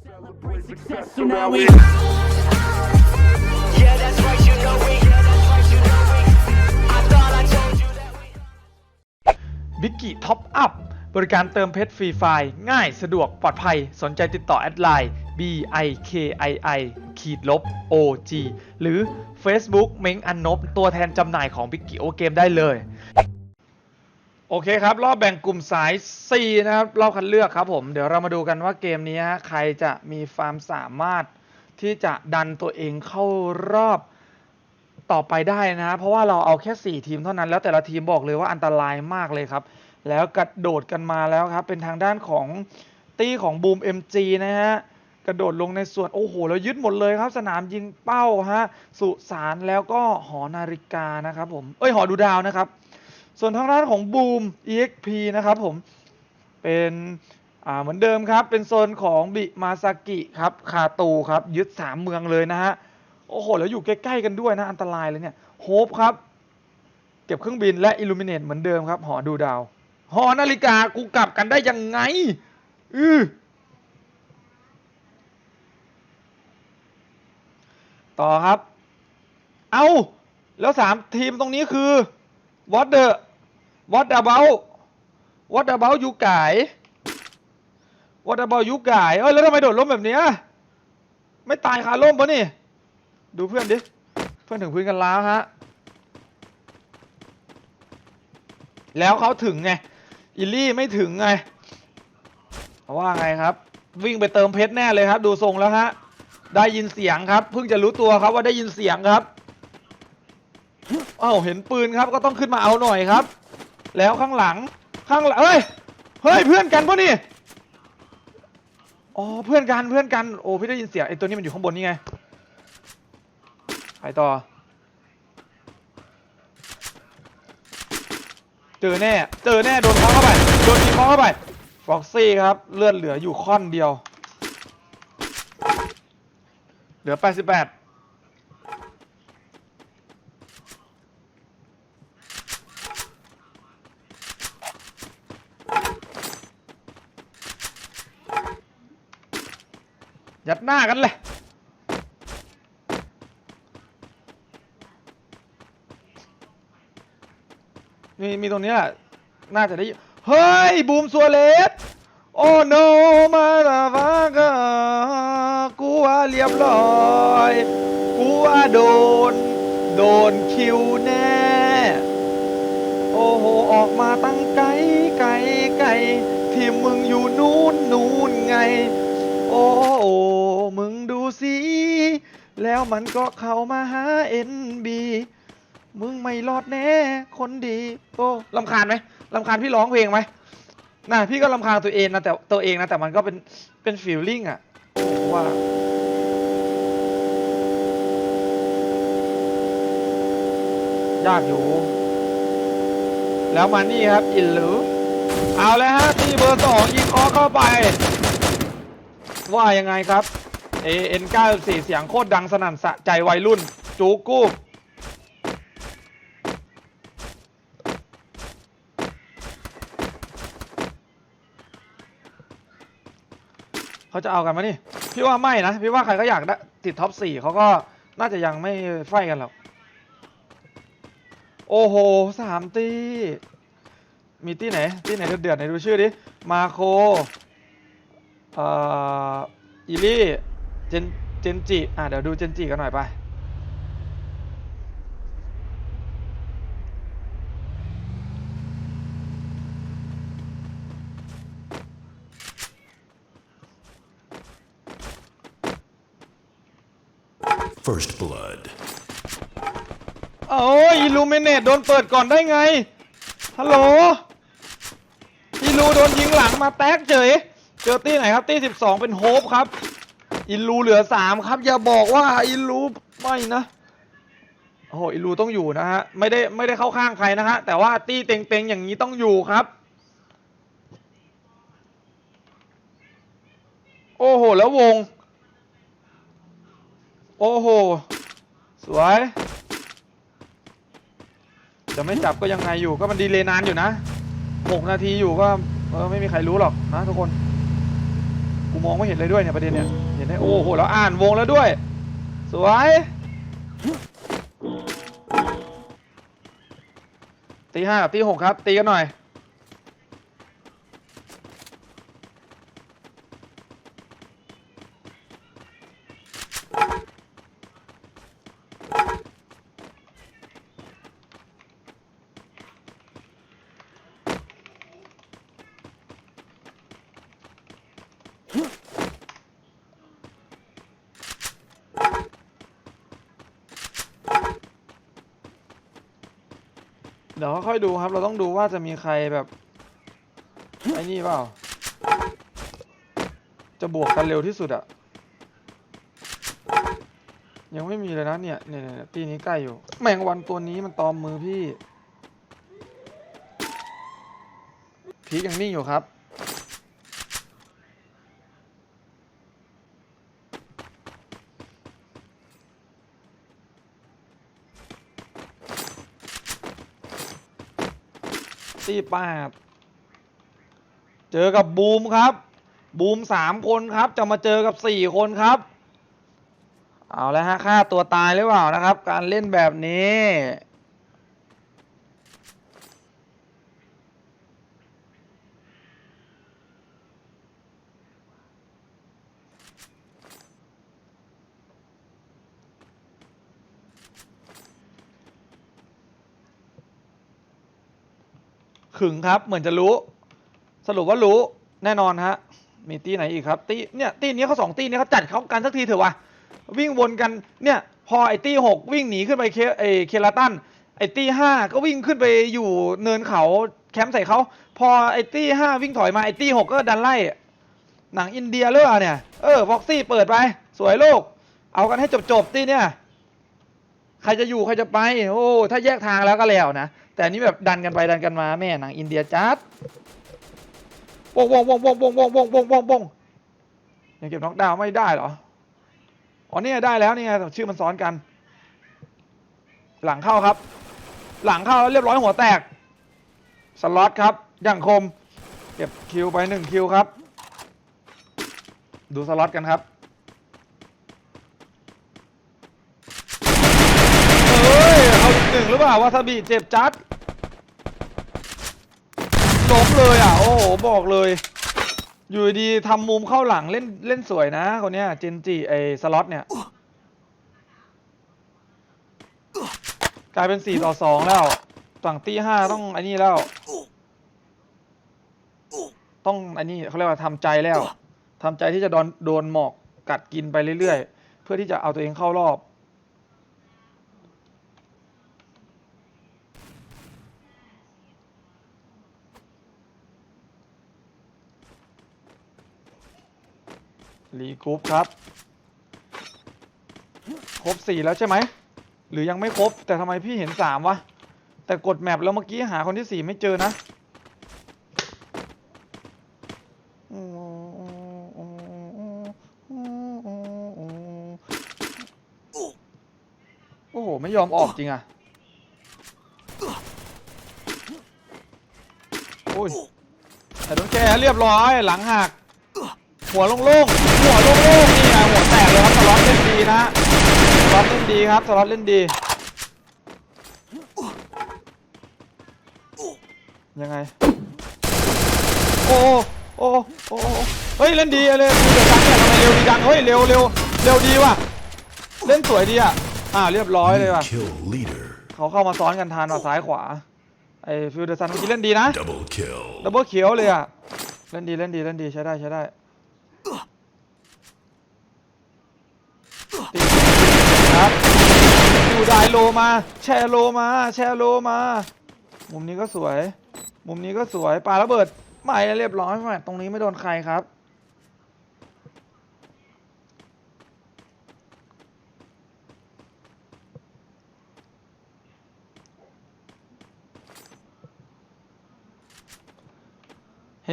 Celebrate success, so now we. Yeah, that's right, you know we. Yeah, that's right, you know we. I thought I told you that we. บิกกี้ท็อปอัพบริการเติมเพชรฟรีไฟล์ง่ายสะดวกปลอดภัย สนใจติดต่อแอดไลน์ b i k i i ขีดลบ o g หรือ Facebook เม้งอันนบตัวแทนจำหน่ายของบิกกี้โอเกมได้เลย โอเคครับ รอบแบ่งกลุ่มสาย C นะครับ รอบคัดเลือกครับผม เดี๋ยวเรามาดูกันว่าเกมนี้ฮะใครจะมีความสามารถที่จะดันตัวเองเข้ารอบต่อไปได้นะ เพราะว่าเราเอาแค่ 4 ทีมเท่านั้น แล้วแต่ละทีมบอกเลยว่าอันตรายมากเลยครับ แล้วกระโดดกันมาแล้วครับ เป็นทางด้านของตี้ของบูม MG นะฮะกระโดดลงในส่วนโอ้โหแล้วยึดหมดเลยครับ สนามยิงเป้าฮะสุสานแล้วก็หอนาฬิกานะครับผมเอ้ยหอดูดาวนะครับ ส่วนทางด้านของบูม EXP นะครับผมเป็นเหมือนเดิมครับ เป็นโซนของบิมาซากิครับคาตูครับยึด 3 เมืองเลยนะฮะ โอ้โห แล้วอยู่ใกล้ ๆ กันด้วยนะ อันตรายเลยเนี่ยโฮปครับ เก็บเครื่องบินและอิลูมิเนตเหมือนเดิมครับ หอดูดาว หอนาฬิกากูกลับกันได้ยังไง อือต่อครับ เอา แล้วสามทีมตรงนี้คือ what the what about what about ยูไก่ what about ยูไก่เอ้ยแล้วทำไมโดดล้มแบบเนี้ยไม่ตายคาล่มปะนี่ ดูเพื่อนดิ เพื่อนถึงพื้นกันแล้วฮะ แล้วเขาถึงไง อิลลี่ไม่ถึงไง ว่าไงครับ วิ่งไปเติมเพชรแน่เลยครับ ดูทรงแล้วฮะ ได้ยินเสียงครับ เพิ่งจะรู้ตัวครับว่าได้ยินเสียงครับ อ้าวเห็นปืนครับก็ต้องขึ้นมาเอาหน่อยครับ แล้วข้างหลังข้างหลังเฮ้ยเฮ้ยเพื่อนกันปะนี่อ๋อเพื่อนกันเพื่อนกันโอ้พี่ได้ยินเสียงไอ้ตัวนี้มันอยู่ข้างบนนี่ไงไปต่อ เจอแน่เจอแน่โดนเคาเข้าไปโดนยิงเคาเข้าไปฟ็อกซี่ครับเลือดเหลืออยู่ค่อนเดียว เหลือ 88 ยัดหน้ากันเลย มีมีตรงนี้แหละ น่าจะได้ยินเฮ้ย บูมซัวเลส โอ้โนมาลาวากากูว่าเรียบร้อย กูว่าโดน โดนคิวแน่ โอ้โห ออกมาตั้งไกลไกลไกลที่มึงอยู่นู่นนู่นไง โอ้โหมึงดูสิ แล้วมันก็เข้ามาหาเอ็นบีมึงไม่รอดแน่ คนดี โอ้ลำคาญไหมลำคาญพี่ร้องเพลงไหมน่ะพี่ก็ลำคาญตัวเองนะแต่ตัวเองนะแต่มันก็เป็นเป็นฟีลลิ่งอะว่า ยากอยู่ แล้วมานี่ครับอินหรือเอาแล้วฮะ ที่เบอร์สองยิงคอเข้าไป ว่ายังไงครับเอ็นเก้าสี่เสียงโคตรดังสนั่นสะใจวัยรุ่น จูกู้เขาจะเอากันไหมนี่ พี่ว่าไม่นะ พี่ว่าใครก็อยากได้ติดท็อปสี่เขาก็น่าจะยังไม่ไฟกันหรอก โอ้โหสามตี มีตีไหนตีไหนเดือดๆไหนดูชื่อดิ มาโค เอ่ออีลี่เจนเจนจิอะเดี๋ยวดูเจนจิกันหน่อยไป First blood. โอ้ยอิลูเมเนตโดนเปิดก่อนได้ไง ฮัลโหลอิลูโดนยิงหลังมาแตกเฉย เจอตี้ไหนครับ ตี้สิบสองเป็นโฮปครับ อินลูเหลือสามครับ อย่าบอกว่าอินลูไม่นะโอ้โหอินลูต้องอยู่นะฮะ ไม่ได้ไม่ได้เข้าข้างใครนะฮะ แต่ว่าตี้เต็งๆอย่างนี้ต้องอยู่ครับ โอ้โห แล้ววง โอ้โห สวย จะไม่จับก็ยังไงอยู่ก็มันดีเลยนานอยู่นะหกนาทีอยู่ก็เออไม่มีใครรู้หรอกนะทุกคน กูมองไม่เห็นเลยด้วยเนี่ยประเด็นเนี่ยเห็นไหมโอ้โหเราอ่านวงแล้วด้วย สวยตีห้าตีหกครับ ตีกันหน่อย ดี๋ยวค่อยๆดูครับ เราต้องดูว่าจะมีใครแบบไอ้นี่เปล่า จะบวกกันเร็วที่สุดอะยังไม่มีเลยนะเนี่ยเนี่ยเนี่ยตีนี้ใกล้อยู่ แมงวันตัวนี้มันตอมมือพี่ พีกยังนิ่งอยู่ครับ ตีแปดเจอกับบูมครับ บูมสามคนครับ จะมาเจอกับสี่คนครับ เอาแล้วฮะฆ่าตัวตายหรือเปล่านะครับ การเล่นแบบนี้ ขึงครับ เหมือนจะรู้ สรุปว่ารู้แน่นอนฮะ มีตีไหนอีกครับ ตีเนี่ยตีนี้เขาสองตีนี้เขาจัดเขากันสักทีเถอะวะวิ่งวนกันเนี่ย พอไอตีหกวิ่งหนีขึ้นไปเคไอเคลาตันไอตีห้าก็วิ่งขึ้นไปอยู่เนินเขาแคมป์ใส่เขาพอไอตีห้าวิ่งถอยมาไอตีหกก็ดันไล่หนังอินเดียเรือเนี่ยเออฟ็อกซี่เปิดไป สวยโลกเอากันให้จบๆตีเนี่ย ใครจะอยู่ใครจะไป โอ้ ถ้าแยกทางแล้วก็แล้วนะ แต่อันนี้แบบดันกันไปดันกันมาแม่หนังอินเดียจัดวงวงวงวงวงวงวงวงวงวงยังเก็บน็อกดาวไม่ได้เหรอ อ๋อเนี่ยได้แล้วนี่ไงชื่อมันซ้อนกัน หลังเข้าครับ หลังเข้าเรียบร้อยหัวแตก สล็อตครับย่างคม เก็บคิวไปหนึ่งคิวครับ ดูสล็อตกันครับ เฮ้ย เอาอีกหนึ่ งหรือเปล่าวาซาบิเจ็บจัดล้มเลยอะ โอ้โห บอกเลย อยู่ดีทำมุมเข้าหลังเล่นเล่นสวยนะคนเนี้ยเจนจิไอสล็อตเนี่ย กลายเป็นสี่ต่อสองแล้วฝั่งตีห้าต้องอันนี้แล้ว ต้องอันนี้เขาเรียกว่าทำใจแล้วทำใจที่จะโดนโดนหมอกกัดกินไปเรื่อยๆ เพื่อที่จะเอาตัวเองเข้ารอบ รีกรุ๊ปครับ ครบสี่แล้วใช่ไหม หรือยังไม่ครบ แต่ทำไมพี่เห็นสามวะ แต่กดแมปแล้วเมื่อกี้หาคนที่สี่ไม่เจอนะโอ้โห ไม่ยอมออกจริงอะโอ้ยแต่ต้องแก้เรียบร้อยหลังหัก หัวโล่งๆหัวโล่งๆนี่ไงหัวแตกเลยครับสล็อตเล่นดีนะสล็อตเล่นดีครับสล็อตเล่นดี ยังไง โอ้โอ้โอ้โอ้เฮ้ยเล่นดีเลยดูเดือดจังเนี่ยทำไมเร็วดีจังเฮ้ยเร็วเร็วเร็วดีว่ะเล่นสวยดีอะอ่าเรียบร้อยเลย You ว่ะ kill leader. เขาเข้ามาซ้อนกันทานว่ะซ้ายขวาไอ้ฟิวเดอร์ซันเมื่อกี้เล่นดีนะ Double kill. ดับเบิลเขียวเลยอะเล่นดีเล่นดีเล่นดีใช้ได้ใช้ได้ตี ครับอยู่ได้โลมา แชร์โลมา แชร์โลมา มุมนี้ก็สวย มุมนี้ก็สวยปาระเบิดไม่เรียบร้อยม่ตรงนี้ไม่โดนใครครับ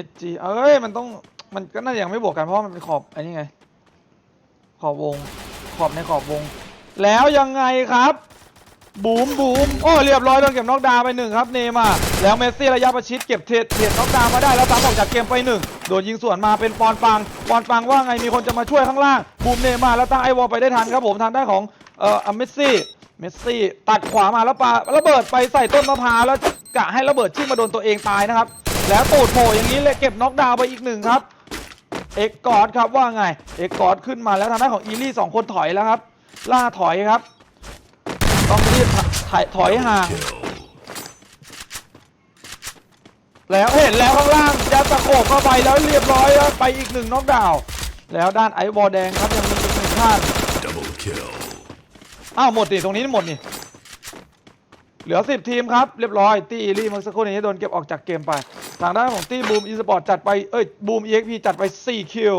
HG เอ้ย มันต้อง มันก็น่าจะยังไม่บวกกันเพราะว่ามันเป็นขอบอันนี้ไง ขอบวง ขอบในขอบวง แล้วยังไงครับบูมบูมโอ้เรียบร้อยโดนเก็บน็อกดาวไปหนึ่งครับเนมาแล้วเมสซี่ระยะประชิดเก็บเทดเทดน็อกดาวมาได้แล้วตามออกจากเกมไปหนึ่งโดนยิงสวนมาเป็นปอนปังปอนปังว่าไงมีคนจะมาช่วยข้างล่างบูมเนมาแล้วตั้งไอวอลไปได้ทันครับผมทางด้านของเอ่อเมสซี่เมสซี่ตัดขวามาแล้วปาระเบิดไปใส่ต้นมะพร้าวแล้วกะให้ระเบิดชิ่งมาโดนตัวเองตายนะครับ แล้วตูดโผล่อย่างนี้เลยเก็บน็อกดาวไปอีกหนึ่งครับ เอกกอดครับว่าไง เอกกอดขึ้นมาแล้วทางด้านของอีลี่สองคนถอยแล้วครับ ล่าถอยครับ ต้องรีบถอยถอยห่าง แล้วเห็นแล้วข้างล่างยัดตะโขบเข้าไปแล้วเรียบร้อยแล้วไปอีกหนึ่งน็อกดาวน์แล้วด้านไอวอลแดงครับยังมีอีกหนึ่งท่าน Double kill. อ้าวหมดดิตรงนี้หมดนี่ เหลือ 10 ทีมครับ เรียบร้อย ตีอีลี่เมื่อสักครู่นี้โดนเก็บออกจากเกมไป ทางด้านของตีบูมอีสปอร์ตจัดไปเอ้ยบูม EXP จัดไป 4 คิว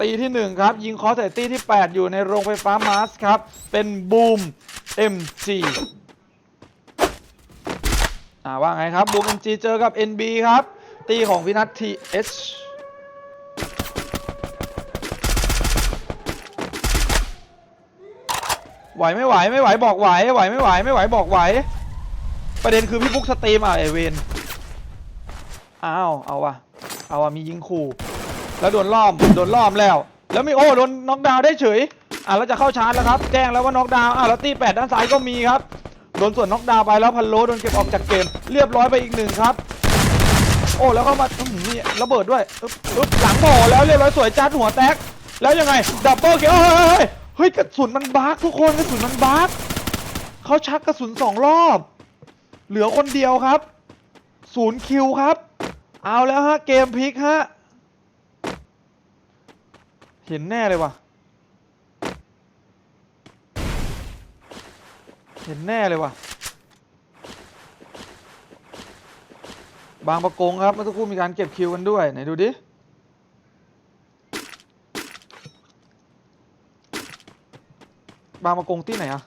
ตีที่ 1 ครับ ยิงคอสใส่ตีที่ 8 อยู่ในโรงไฟฟ้ามาสครับ เป็นบูม MG อ่าว่าไงครับบูม MG เจอกับ NB ครับ ตีของพินัท TH ไหวไม่ไหวไม่ไหวบอกไหวไหวไม่ไหวไม่ไหวบอกไหว ประเด็นคือพี่บุ๊กสตรีมอะไอเวนอ้าวเอาวะเอาวะมียิงขู่แล้วโดนล้อมโดนล้อมแล้ว แล้วมีโอ้โดนน็อกดาวได้เฉยอะแล้วจะเข้าชาร์จแล้วครับ แจ้งแล้วว่าน็อกดาวอะแล้วตีแปดด้านซ้ายก็มีครับโดนส่วนน็อกดาวไปแล้วพันโลโดนเก็บออกจากเกม เรียบร้อยไปอีกหนึ่งครับ โอ้แล้วเข้ามาอื้อหือนี่ระเบิดด้วยอึ๊บหลังโผล่แล้วเรียบร้อยสวยจัดหัวแตกแล้วยังไงดับเบิลคิวเฮ้ยเฮ้ย เฮ้ยกระสุนมันบาร์กทุกคนกระสุนมันบาร์กเขาชักกระสุนสองรอบ เหลือคนเดียวครับศูนย์คิวครับ เอาแล้วฮะเกมพลิกฮะเห็นแน่เลยว่ะ เห็นแน่เลยว่ะ บางประกงครับเมื่อสักครู่มีการเก็บคิวกันด้วย ไหนดูดิ บางประกงที่ไหนอะ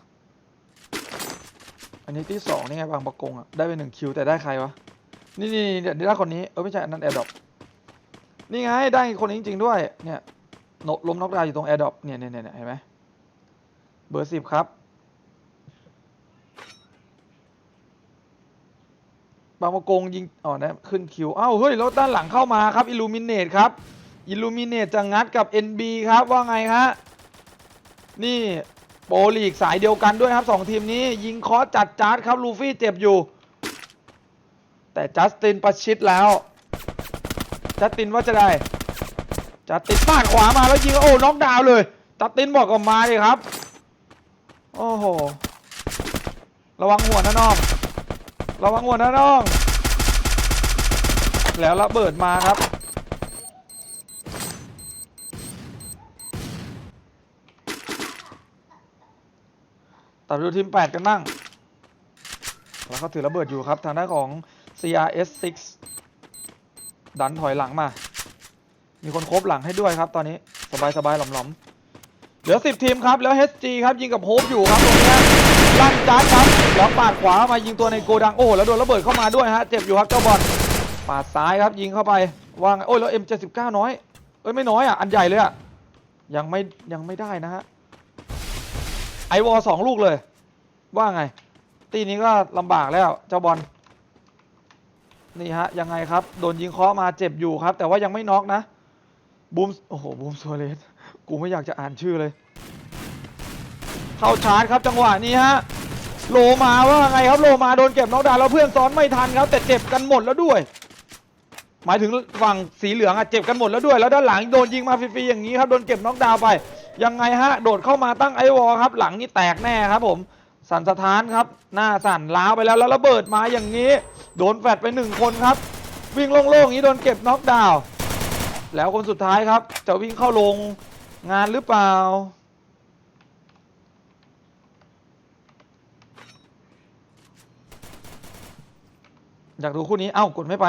อันนี้ที่สองนี่ไงบางประกงอะได้ไปหนึ่งคิวแต่ได้ใครวะ นี่นี่เดี๋ยวได้คนนี้ เออไม่ใช่อันนั้นแอร์ดอปนี่ไงได้คนนี้จริง ๆ ด้วย เนี่ยโนล้มน็อกดาวอยู่ตรงแอร์ดอปเนี่ยเนี่ยเนี่ยเห็นไหมเบอร์สิบครับ บางประกงยิง อ๋อนะขึ้นคิวอ้าวเฮ้ย แล้วด้านหลังเข้ามาครับ อิลูมิเนตครับ อิลูมิเนตจะงัดกับ NB ครับ ว่าไงฮะ นี่ โปลีกสายเดียวกันด้วยครับสองทีมนี้ ยิงคอสจัดจาร์ดครับลูฟี่เจ็บอยู่ แต่จัสตินประชิดแล้ว จัสตินว่าจะได้ จัสตินปาดขวามาแล้วยิงโอ้น็อกดาวเลย จัสตินบอกกับมาเลยครับ โอ้โห ระวังหัวนะน้อง ระวังหัวนะน้อง แล้วระเบิดมาครับ ตัดไปดูทีม 8 กันบ้างแล้วเขาถือระเบิดอยู่ครับ ทางด้านของ CRS 6ดันถอยหลังมา มีคนครบหลังให้ด้วยครับ ตอนนี้สบายสบายๆหลอมๆเหลือ 10 ทีมครับ แล้ว HG ครับ ยิงกับโฮปอยู่ครับตรงนี้ลั่นจัดครับแล้วปาดขวามายิงตัวในโกดังโอ้แล้วโดนระเบิดเข้ามาด้วยฮะเจ็บอยู่ครับเจ้าบอลปาดซ้ายครับยิงเข้าไปวางโอ้ยแล้ว M79 น้อยเอ้ยไม่น้อยอะอันใหญ่เลยอะยังไม่ยังไม่ได้นะฮะ ไอวอสองลูกเลย ว่าไง ตีนี้ก็ลำบากแล้วเจ้าบอลนี่ฮะ ยังไงครับ โดนยิงเคาะมาเจ็บอยู่ครับ แต่ว่ายังไม่น็อกนะบูมโอ้โหบูมโซเลสกูไม่อยากจะอ่านชื่อเลย เข้าชาร์จครับจังหวะนี้ฮะโลมาว่าไงครับโลมาโดนเก็บน็อกดาวแล้วเพื่อนซ้อนไม่ทันครับ แต่เจ็บกันหมดแล้วด้วย หมายถึงฝั่งสีเหลืองอะเจ็บกันหมดแล้วด้วย แล้วด้านหลังโดนยิงมาฟรีๆอย่างนี้ครับโดนเก็บน็อกดาวไป ยังไงฮะ โดดเข้ามาตั้งไอวอลครับ หลังนี่แตกแน่ครับผม สั่นสะท้านครับ หน้าสั่นล้าวไปแล้วแล้วระเบิดมาอย่างนี้ โดนแฟดไปหนึ่งคนครับ วิ่งโล่งๆอย่างนี้โดนเก็บน็อกดาวน์แล้วคนสุดท้ายครับ จะวิ่งเข้าลงงานหรือเปล่าอยากดูคู่นี้ เอ้ากดไม่ไป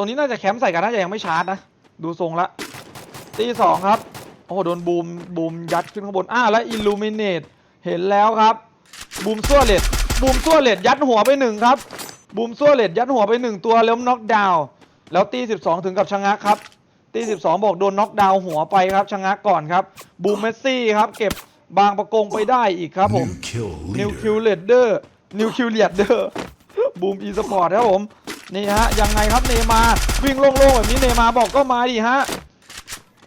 รงนี้น่าจะแคมป์ใส่กันน่าจะยังไม่ชาร์จนะ ดูทรงละตีสองครับ โอ้โหโดนบูมบูมยัดขึ้นข้างบนอ่าแล้วอิลูมิเนตเห็นแล้วครับ บูมซัวเลตบูมซัวเลตยัดหัวไปหนึ่งครับ บูมซัวเลตยัดหัวไปหนึ่งตัวแล้วน็อกดาวน์แล้วตีสิบสองถึงกับชะงักครับตีสิบสองบอกโดนน็อกดาวน์หัวไปครับชะงักก่อนครับ บูมเมสซี่ครับ เก็บบางประกงไปได้อีกครับผม New kill นิว leader. คิวเลดเดอร์นิวคิวเลดเดอร์บูมอีสปอร์ตครับผม นี่ฮะยังไงครับเนมาร์วิ่งโล่งๆแบบนี้เนมาร์บอกก็มาดิฮะ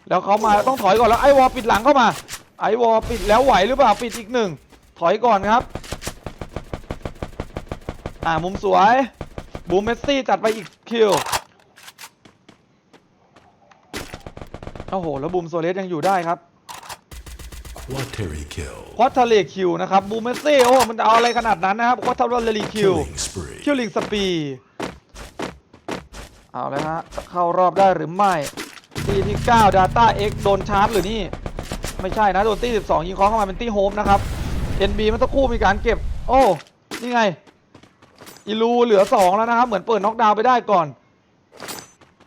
แล้วเขามาต้องถอยก่อนแล้วไอวอลปิดหลังเข้ามาไอวอลปิดแล้วไหวหรือเปล่าปิดอีกหนึ่งถอยก่อนครับ อ่ามุมสวยบูมเมสซี่จัดไปอีกคิวโอ้โหแล้วบูมโซเลสยังอยู่ได้ครับ Quateri kill. ควอตเทเลคิวนะครับบูมเมสซี่โอ้โหมันจะเอาอะไรขนาดนั้นนะครับควอตเทเลคิว Killing spree. คิวลิงสปี เอาเลยฮะเข้ารอบได้หรือไม่ตีที่ 9 Data X โดนชาร์จหรือนี่ ไม่ใช่นะ โดนตี 12 ยิงคอเข้ามาเป็นตีโฮมนะครับ NB เมื่อสักครู่มีการเก็บ โอ้นี่ไงอีลูเหลือ 2 แล้วนะครับ เหมือนเปิดน็อกดาวน์ไปได้ก่อน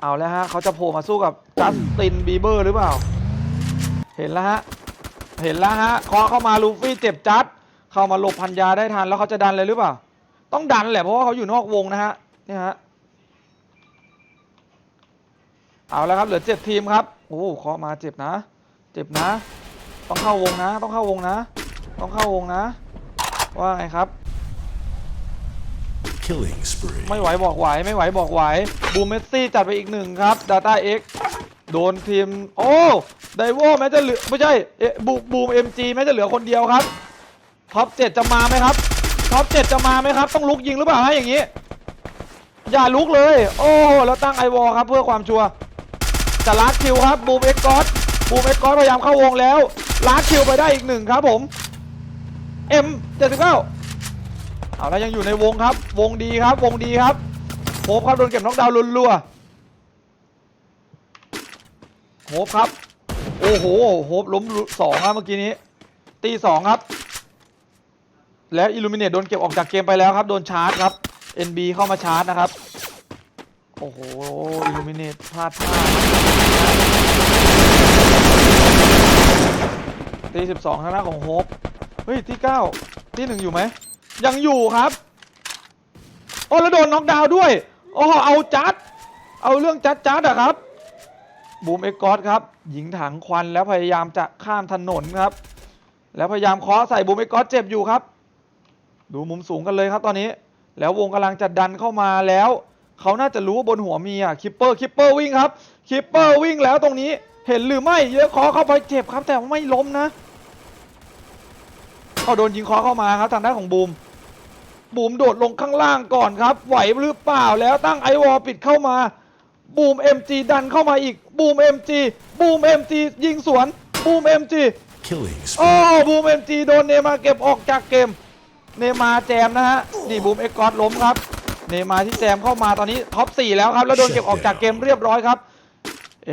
เอาแล้วฮะเขาจะโผล่มาสู้กับจัสตินบีเบอร์หรือเปล่า เห็นแล้วฮะเห็นแล้วฮะเคาะเข้ามาลูฟี่เจ็บจัด เข้ามาหลบพันยาได้ทันแล้วเขาจะดันเลยหรือเปล่า ต้องดันแหละเพราะว่าเขาอยู่นอกวงนะฮะนี่ฮะ เอาแล้วครับเหลือเจ็ดทีมครับโอ้เคาะมาเจ็บนะ เจ็บนะ ต้องเข้าวงนะ ต้องเข้าวงนะ ต้องเข้าวงนะ ว่าไงครับ Killing spree. ไม่ไหวบอกไหวไม่ไหวบอกไหวบูมเมสซี่จัดไปอีกหนึ่งครับ Data X โดนทีม โอ้ไดโวแม้จะเหลือไม่ใช่เอ๊ะบูบูมเอ็มจีแม้จะเหลือคนเดียวครับท็อปเจ็ดจะมาไหมครับท็อปเจ็ดจะมาไหมครับ ต้องลุกยิงหรือเปล่าฮะอย่างนี้ อย่าลุกเลย โอ้แล้วตั้งไอวอลครับเพื่อความชัวร์ จะลัดคิวครับบูมเอ็กกอสบูมเอ็กกอสพยายามเข้าวงแล้วลัดคิวไปได้อีกหนึ่งครับผมเอ็มเจ็ดสิบเก้าเอาแล้วยังอยู่ในวงครับ วงดีครับ วงดีครับโฮปครับโดนเก็บน็อกดาวน์รัวๆโฮปครับ โอ้โหโฮปล้มสองครับเมื่อกี้นี้ ตีสองครับ แล้วอิลูมิเนตโดนเก็บออกจากเกมไปแล้วครับ โดนชาร์จครับ NB เข้ามาชาร์จนะครับ โอ้โหอิลูมิเนตพลาดท่าดตีสิบสองทางด้านของโฮปเฮ้ย ที่เก้าที่หนึ่งอยู่ไหม ยังอยู่ครับ โอ้แล้วโดนน็อกดาวด้วย โอ้เอาจัด เอาเรื่องจัดจัดอะครับ บูมเอ็กกอสครับ หญิงถังควันแล้วพยายามจะข้ามถนนครับ แล้วพยายามเคาะใส่บูมเอ็กกอสเจ็บอยู่ครับ ดูมุมสูงกันเลยครับตอนนี้ แล้ววงกำลังจะดันเข้ามาแล้ว เขาน่าจะรู้ว่าบนหัวมีอะคิปเปอร์คิปเปอร์วิ่งครับคิปเปอร์วิ่งแล้วตรงนี้เห็นหรือไม่เยอะเคอเข้าไปเจ็บครับแต่ว่าไม่ล้มนะเอาโดนยิงเคอเข้ามาครับทางด้านของบูมบูมโดดลงข้างล่างก่อนครับ ไหวหรือเปล่าแล้วตั้งไอวอลปิดเข้ามาบูม MG ดันเข้ามาอีกบูม MG บูม MG ยิงสวนบูม MG Killing โอ้ spree. บูม MG โดนเนมาร์เก็บออกจากเกม เนมาร์แจมนะฮะนี่บูมเอ็กกอดล้มครับ เนมาร์ที่แจมเข้ามาตอนนี้ท็อป4แล้วครับ แล้วโดนเก็บออกจากเกมเรียบร้อยครับ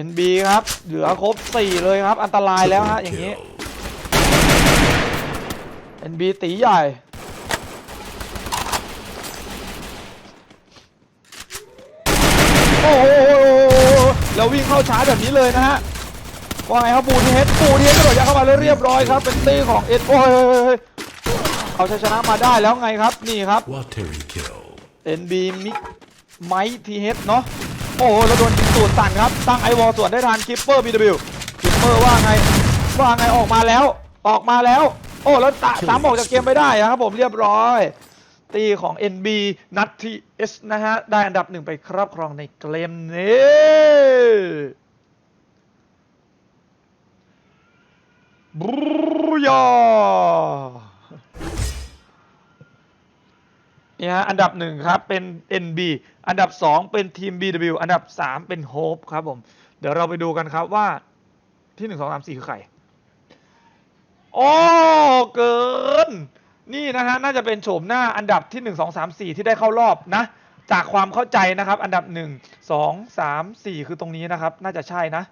NB ครับ เหลือครบ 4 เลยครับ อันตรายแล้วฮะอย่างนี้ Kill. NB ตีใหญ่โอ้โหแล้ววิ่งเข้าชาร์จแบบนี้เลยนะฮะว่าไงครับปูทีเฮดปูทีเฮดกระโดดยัดเข้ามาแล้วเรียบร้อยครับ เป็นตีของเอ็ดโอ้ยเอาชัยชนะมาได้แล้วไงครับนี่ครับ Quateri kill. NB มิกไมค์ทีเฮดเนาะโอ้โหแล้วโดนยิงสูดสั่นครับ ตั้งไอวอลส่วนได้ทานคิปเปอร์ BW คิปเปอร์ว่าไงว่าไงออกมาแล้ว ออกมาแล้ว โอ้แล้วตะสามออกจากเกมไปได้อะครับผมเรียบร้อย ตีของ NB นัดทีเอสนะฮะ ได้อันดับหนึ่งไปครอบครองในเกมนี้บรูยา นี่ฮะอันดับหนึ่งครับเป็น NB อันดับ2เป็นทีม BW อันดับ3เป็น Hope ครับผม เดี๋ยวเราไปดูกันครับว่าที่1 2 3 4คือใครโอ้เกิน นี่นะฮะน่าจะเป็นโฉมหน้าอันดับที่1 2 3 4ที่ได้เข้ารอบนะ จากความเข้าใจนะครับ อันดับ1 2 3 4คือตรงนี้นะครับ น่าจะใช่นะ